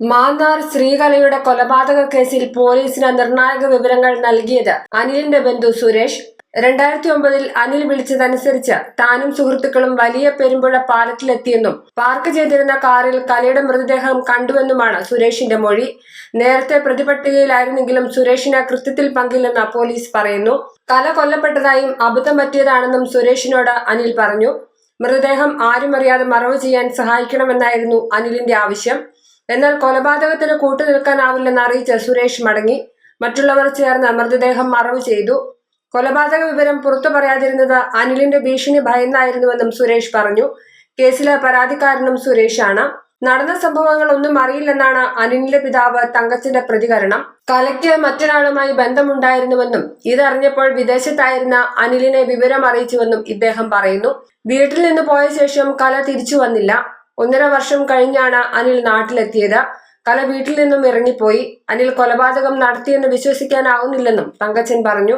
മാന്നാർ ശ്രീകലയുടെ കൊലപാതക കേസിൽ പോലീസിന് നിർണായക വിവരങ്ങൾ നൽകിയത് അനിലിന്റെ ബന്ധു സുരേഷ്. രണ്ടായിരത്തി ഒമ്പതിൽ അനിൽ വിളിച്ചതനുസരിച്ച് താനും സുഹൃത്തുക്കളും വലിയ പെരുമ്പുഴ പാലത്തിലെത്തിയെന്നും പാർക്ക് ചെയ്തിരുന്ന കാറിൽ കലയുടെ മൃതദേഹം കണ്ടുവെന്നുമാണ് സുരേഷിന്റെ മൊഴി. നേരത്തെ പ്രതിപട്ടികയിലായിരുന്നെങ്കിലും സുരേഷിന് കൃത്യത്തിൽ പങ്കില്ലെന്ന് പോലീസ് പറയുന്നു. കല കൊല്ലപ്പെട്ടതായും അബദ്ധം പറ്റിയതാണെന്നും സുരേഷിനോട് അനിൽ പറഞ്ഞു. മൃതദേഹം ആരും അറിയാതെ മറവ് ചെയ്യാൻ സഹായിക്കണമെന്നായിരുന്നു അനിലിന്റെ ആവശ്യം. എന്നാൽ കൊലപാതകത്തിന് കൂട്ടുനിൽക്കാനാവില്ലെന്ന് അറിയിച്ച സുരേഷ് മടങ്ങി. മറ്റുള്ളവർ ചേർന്ന് മൃതദേഹം മറവ് ചെയ്തു. കൊലപാതക വിവരം പുറത്തു പറയാതിരുന്നത് അനിലിന്റെ ഭീഷണി ഭയന്നായിരുന്നുവെന്നും സുരേഷ് പറഞ്ഞു. കേസിലെ പരാതിക്കാരനും സുരേഷാണ്. നടന്ന സംഭവങ്ങൾ ഒന്നും അറിയില്ലെന്നാണ് അനിലിന്റെ പിതാവ് തങ്കച്ചന്റെ പ്രതികരണം. കലയ്ക്ക് മറ്റൊരാളുമായി ബന്ധമുണ്ടായിരുന്നുവെന്നും ഇതറിഞ്ഞപ്പോൾ വിദേശത്തായിരുന്ന അനിലിനെ വിവരം അറിയിച്ചുവെന്നും ഇദ്ദേഹം പറയുന്നു. വീട്ടിൽ നിന്ന് പോയ ശേഷം കല തിരിച്ചു വന്നില്ല. ഒന്നര വർഷം കഴിഞ്ഞാണ് അനിൽ നാട്ടിലെത്തിയത്. കല വീട്ടിൽ നിന്നും ഇറങ്ങിപ്പോയി. അനിൽ കൊലപാതകം നടത്തിയെന്ന് വിശ്വസിക്കാനാവുന്നില്ലെന്നും തങ്കച്ചൻ പറഞ്ഞു.